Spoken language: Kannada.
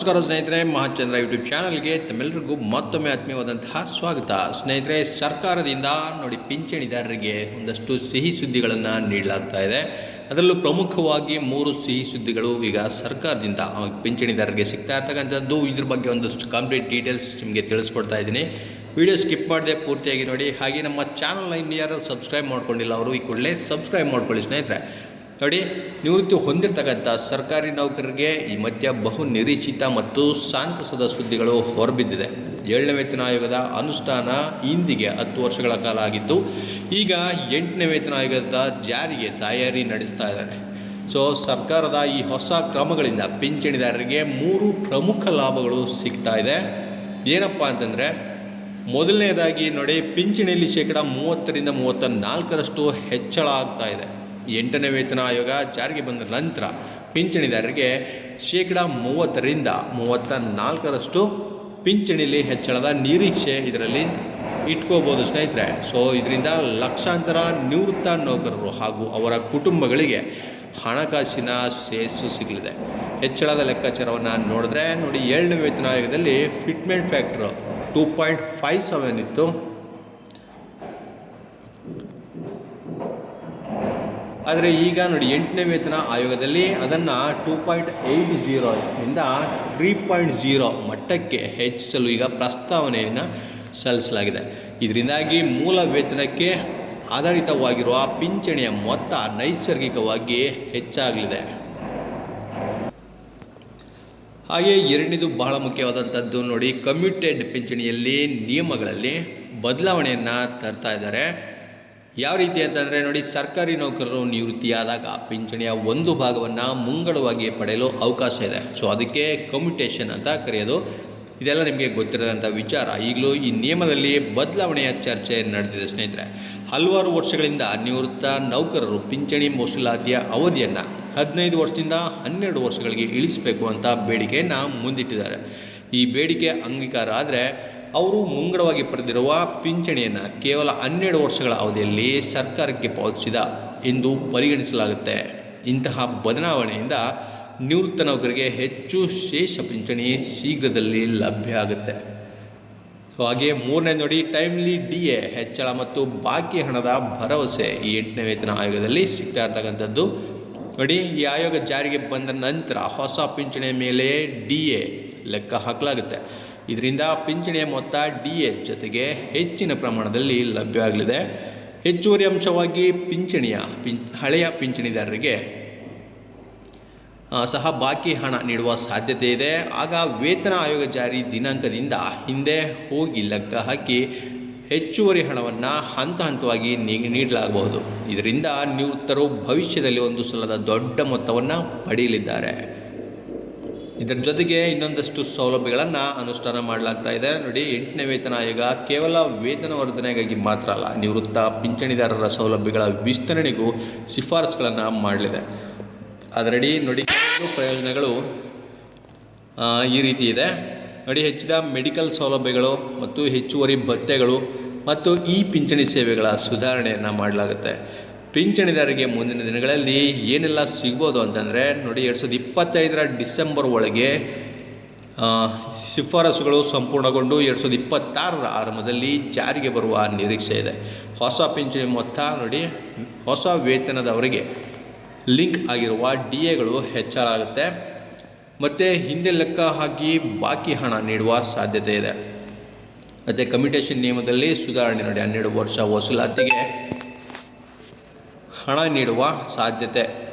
ನಮಸ್ಕಾರ ಸ್ನೇಹಿತರೆ, ಮಹಾಚಂದ್ರ ಯೂಟ್ಯೂಬ್ ಚಾನಲ್ಗೆ ತಮ್ಮೆಲ್ಲರಿಗೂ ಮತ್ತೊಮ್ಮೆ ಆತ್ಮೀಯವಾದಂತಹ ಸ್ವಾಗತ. ಸ್ನೇಹಿತರೆ, ಸರ್ಕಾರದಿಂದ ನೋಡಿ ಪಿಂಚಣಿದಾರರಿಗೆ ಒಂದಷ್ಟು ಸಿಹಿ ಸುದ್ದಿಗಳನ್ನು ನೀಡಲಾಗ್ತಾ ಇದೆ. ಅದರಲ್ಲೂ ಪ್ರಮುಖವಾಗಿ ಮೂರು ಸಿಹಿ ಸುದ್ದಿಗಳು ಈಗ ಸರ್ಕಾರದಿಂದ ಪಿಂಚಣಿದಾರರಿಗೆ ಸಿಗ್ತಾ ಇರ್ತಕ್ಕಂಥದ್ದು ಇದ್ರ ಬಗ್ಗೆ ಒಂದಷ್ಟು ಕಂಪ್ಲೀಟ್ ಡೀಟೇಲ್ಸ್ ನಿಮಗೆ ತಿಳಿಸ್ಕೊಡ್ತಾ ಇದ್ದೀನಿ. ವಿಡಿಯೋ ಸ್ಕಿಪ್ ಮಾಡದೆ ಪೂರ್ತಿಯಾಗಿ ನೋಡಿ. ಹಾಗೆ ನಮ್ಮ ಚಾನಲ್ನ ಇನ್ನು ಯಾರು ಸಬ್ಸ್ಕ್ರೈಬ್ ಮಾಡ್ಕೊಂಡಿಲ್ಲ, ಅವರು ಈ ಕೂಡಲೇ ಸಬ್ಸ್ಕ್ರೈಬ್ ಮಾಡ್ಕೊಳ್ಳಿ ಸ್ನೇಹಿತರೆ. ನೋಡಿ, ನಿವೃತ್ತಿ ಹೊಂದಿರತಕ್ಕಂಥ ಸರ್ಕಾರಿ ನೌಕರರಿಗೆ ಈ ಮಧ್ಯ ಬಹು ನಿರೀಕ್ಷಿತ ಮತ್ತು ಸಾಂತಸದ ಸುದ್ದಿಗಳು ಹೊರಬಿದ್ದಿದೆ. ಏಳನೇ ವೇತನ ಆಯೋಗದ ಅನುಷ್ಠಾನ ಇಂದಿಗೆ ಹತ್ತು ವರ್ಷಗಳ ಕಾಲ ಆಗಿತ್ತು ಈಗ ಎಂಟನೇ ವೇತನ ಆಯೋಗದ ಜಾರಿಗೆ ತಯಾರಿ ನಡೆಸ್ತಾ ಇದ್ದಾರೆ. ಸೊ, ಸರ್ಕಾರದ ಈ ಹೊಸ ಕ್ರಮಗಳಿಂದ ಪಿಂಚಣಿದಾರರಿಗೆ ಮೂರು ಪ್ರಮುಖ ಲಾಭಗಳು ಸಿಗ್ತಾ ಇದೆ. ಏನಪ್ಪ ಅಂತಂದರೆ, ಮೊದಲನೇದಾಗಿ ನೋಡಿ, ಪಿಂಚಣಿಯಲ್ಲಿ ಶೇಕಡ ಮೂವತ್ತರಿಂದ ಮೂವತ್ತ ನಾಲ್ಕರಷ್ಟು ಹೆಚ್ಚಳ ಆಗ್ತಾ ಇದೆ. ಎಂಟನೇ ವೇತನ ಆಯೋಗ ಜಾರಿಗೆ ಬಂದ ನಂತರ ಪಿಂಚಣಿದಾರರಿಗೆ ಶೇಕಡ ಮೂವತ್ತರಿಂದ ಮೂವತ್ತ ನಾಲ್ಕರಷ್ಟು ಪಿಂಚಣಿಲಿ ಹೆಚ್ಚಳದ ನಿರೀಕ್ಷೆ ಇದರಲ್ಲಿ ಇಟ್ಕೋಬೋದು ಸ್ನೇಹಿತರೆ. ಸೊ ಇದರಿಂದ ಲಕ್ಷಾಂತರ ನಿವೃತ್ತ ನೌಕರರು ಹಾಗೂ ಅವರ ಕುಟುಂಬಗಳಿಗೆ ಹಣಕಾಸಿನ ಶ್ರೇಯಸ್ಸು ಸಿಗಲಿದೆ. ಹೆಚ್ಚಳದ ಲೆಕ್ಕಾಚಾರವನ್ನು ನೋಡಿದ್ರೆ ನೋಡಿ ಏಳನೇ ವೇತನ ಆಯೋಗದಲ್ಲಿ fitment factor two point five seven ಇತ್ತು. ಆದರೆ ಈಗ ನೋಡಿ ಎಂಟನೇ ವೇತನ ಆಯೋಗದಲ್ಲಿ ಅದನ್ನು ಟೂ ಪಾಯಿಂಟ್ ಏಯ್ಟ್ ಜೀರೋ ಇಂದ ತ್ರೀ ಪಾಯಿಂಟ್ ಜೀರೋ ಮಟ್ಟಕ್ಕೆ ಹೆಚ್ಚಿಸಲು ಈಗ ಪ್ರಸ್ತಾವನೆಯನ್ನು ಸಲ್ಲಿಸಲಾಗಿದೆ. ಇದರಿಂದಾಗಿ ಮೂಲ ವೇತನಕ್ಕೆ ಆಧಾರಿತವಾಗಿರುವ ಪಿಂಚಣಿಯ ಮೊತ್ತ ನೈಸರ್ಗಿಕವಾಗಿ ಹೆಚ್ಚಾಗಲಿದೆ. ಹಾಗೆ ಎರಡನೇದು ಬಹಳ ಮುಖ್ಯವಾದಂಥದ್ದು ನೋಡಿ ಕಮ್ಯುಟೆಡ್ ಪಿಂಚಣಿಯಲ್ಲಿ ನಿಯಮಗಳಲ್ಲಿ ಬದಲಾವಣೆಯನ್ನು ತರ್ತಾ ಇದ್ದಾರೆ. ಯಾವ ರೀತಿ ಅಂತಂದರೆ ನೋಡಿ, ಸರ್ಕಾರಿ ನೌಕರರು ನಿವೃತ್ತಿಯಾದಾಗ ಪಿಂಚಣಿಯ ಒಂದು ಭಾಗವನ್ನು ಮುಂಗಡವಾಗಿ ಪಡೆಯಲು ಅವಕಾಶ ಇದೆ. ಸೊ ಅದಕ್ಕೆ ಕಮ್ಯುಟೇಷನ್ ಅಂತ ಕರೆಯೋದು. ಇದೆಲ್ಲ ನಿಮಗೆ ಗೊತ್ತಿರೋದಂಥ ವಿಚಾರ. ಈಗಲೂ ಈ ನಿಯಮದಲ್ಲಿ ಬದಲಾವಣೆಯ ಚರ್ಚೆ ನಡೆದಿದೆ ಸ್ನೇಹಿತರೆ. ಹಲವಾರು ವರ್ಷಗಳಿಂದ ನಿವೃತ್ತ ನೌಕರರು ಪಿಂಚಣಿ ಮೌಸಲಾತಿಯ ಅವಧಿಯನ್ನು ಹದಿನೈದು ವರ್ಷದಿಂದ ಹನ್ನೆರಡು ವರ್ಷಗಳಿಗೆ ಇಳಿಸಬೇಕು ಅಂತ ಬೇಡಿಕೆಯನ್ನು ಮುಂದಿಟ್ಟಿದ್ದಾರೆ. ಈ ಬೇಡಿಕೆ ಅಂಗೀಕಾರ ಆದರೆ ಅವರು ಮುಂಗಡವಾಗಿ ಪಡೆದಿರುವ ಪಿಂಚಣಿಯನ್ನು ಕೇವಲ ಹನ್ನೆರಡು ವರ್ಷಗಳ ಅವಧಿಯಲ್ಲಿ ಸರ್ಕಾರಕ್ಕೆ ಪಾವತಿಸಿದ ಎಂದು ಪರಿಗಣಿಸಲಾಗುತ್ತೆ. ಇಂತಹ ಬದಲಾವಣೆಯಿಂದ ನಿವೃತ್ತ ನೌಕರಿಗೆ ಹೆಚ್ಚು ಶೇಷ ಪಿಂಚಣಿ ಶೀಘ್ರದಲ್ಲಿ ಲಭ್ಯ ಆಗುತ್ತೆ. ಸೊ, ಹಾಗೆ ಮೂರನೇ ನೋಡಿ ಟೈಮ್ಲಿ ಡಿ ಎ ಹೆಚ್ಚಳ ಮತ್ತು ಬಾಕಿ ಹಣದ ಭರವಸೆ ಈ ಎಂಟನೇ ವೇತನ ಆಯೋಗದಲ್ಲಿ ಸಿಗ್ತಾ ಇರ್ತಕ್ಕಂಥದ್ದು ನೋಡಿ, ಈ ಆಯೋಗ ಜಾರಿಗೆ ಬಂದ ನಂತರ ಹೊಸ ಪಿಂಚಣಿಯ ಮೇಲೆ ಡಿ ಎ ಲೆಕ್ಕ ಹಾಕಲಾಗುತ್ತೆ. ಇದರಿಂದ ಪಿಂಚಣಿಯ ಮೊತ್ತ ಡಿ ಎ ಜೊತೆಗೆ ಹೆಚ್ಚಿನ ಪ್ರಮಾಣದಲ್ಲಿ ಲಭ್ಯ ಆಗಲಿದೆ ಹೆಚ್ಚುವರಿ ಅಂಶವಾಗಿ ಪಿಂಚಣಿಯ ಪಿಂ, ಹಳೆಯ ಪಿಂಚಣಿದಾರರಿಗೆ ಸಹ ಬಾಕಿ ಹಣ ನೀಡುವ ಸಾಧ್ಯತೆ ಇದೆ. ಆಗ ವೇತನ ಆಯೋಗ ಜಾರಿ ದಿನಾಂಕದಿಂದ ಹಿಂದೆ ಹೋಗಿ ಲೆಕ್ಕ ಹಾಕಿ ಹೆಚ್ಚುವರಿ ಹಣವನ್ನು ಹಂತ ಹಂತವಾಗಿ ನೀಡಲಾಗಬಹುದು. ಇದರಿಂದ ನಿವೃತ್ತರು ಭವಿಷ್ಯದಲ್ಲಿ ಒಂದು ಸಲದ ದೊಡ್ಡ ಮೊತ್ತವನ್ನು ಪಡೆಯಲಿದ್ದಾರೆ. ಇದರ ಜೊತೆಗೆ ಇನ್ನೊಂದಷ್ಟು ಸೌಲಭ್ಯಗಳನ್ನು ಅನುಷ್ಠಾನ ಮಾಡಲಾಗ್ತಾ ಇದೆ. ನೋಡಿ, ಎಂಟನೇ ವೇತನ ಆಯೋಗ ಕೇವಲ ವೇತನ ವರ್ಧನೆಗಾಗಿ ಮಾತ್ರ ಅಲ್ಲ, ನಿವೃತ್ತ ಪಿಂಚಣಿದಾರರ ಸೌಲಭ್ಯಗಳ ವಿಸ್ತರಣೆಗೂ ಶಿಫಾರಸುಗಳನ್ನು ಮಾಡಲಿದೆ. ಅದರಡಿ ನೋಡಿ ಪ್ರಯೋಜನಗಳು ಈ ರೀತಿ ಇದೆ. ನೋಡಿ, ಹೆಚ್ಚಿದ ಮೆಡಿಕಲ್ ಸೌಲಭ್ಯಗಳು ಮತ್ತು ಹೆಚ್ಚುವರಿ ಭತ್ಯೆಗಳು ಮತ್ತು ಈ ಪಿಂಚಣಿ ಸೇವೆಗಳ ಸುಧಾರಣೆಯನ್ನು ಮಾಡಲಾಗುತ್ತೆ. ಪಿಂಚಣಿದಾರರಿಗೆ ಮುಂದಿನ ದಿನಗಳಲ್ಲಿ ಏನೆಲ್ಲ ಸಿಗ್ಬೋದು ಅಂತಂದರೆ ನೋಡಿ, ಎರಡು ಸಾವಿರದ ಇಪ್ಪತ್ತೈದರ ಡಿಸೆಂಬರ್ ಒಳಗೆ ಶಿಫಾರಸುಗಳು ಸಂಪೂರ್ಣಗೊಂಡು ಎರಡು ಸಾವಿರದ ಇಪ್ಪತ್ತಾರರ ಆರಂಭದಲ್ಲಿ ಜಾರಿಗೆ ಬರುವ ನಿರೀಕ್ಷೆ ಇದೆ. ಹೊಸ ಪಿಂಚಣಿ ಮೊತ್ತ ನೋಡಿ, ಹೊಸ ವೇತನದವರಿಗೆ ಲಿಂಕ್ ಆಗಿರುವ ಡಿ ಎಗಳು ಹೆಚ್ಚಾಗುತ್ತೆ ಮತ್ತು ಹಿಂದೆ ಲೆಕ್ಕ ಹಾಕಿ ಬಾಕಿ ಹಣ ನೀಡುವ ಸಾಧ್ಯತೆ ಇದೆ. ಮತ್ತು ಕಮಿಟೇಷನ್ ನಿಯಮದಲ್ಲಿ ಸುಧಾರಣೆ ನೋಡಿ, ಹನ್ನೆರಡು ವರ್ಷ ವಸೂಲಾತಿಗೆ ಹಣ ನೀಡುವ ಸಾಧ್ಯತೆ.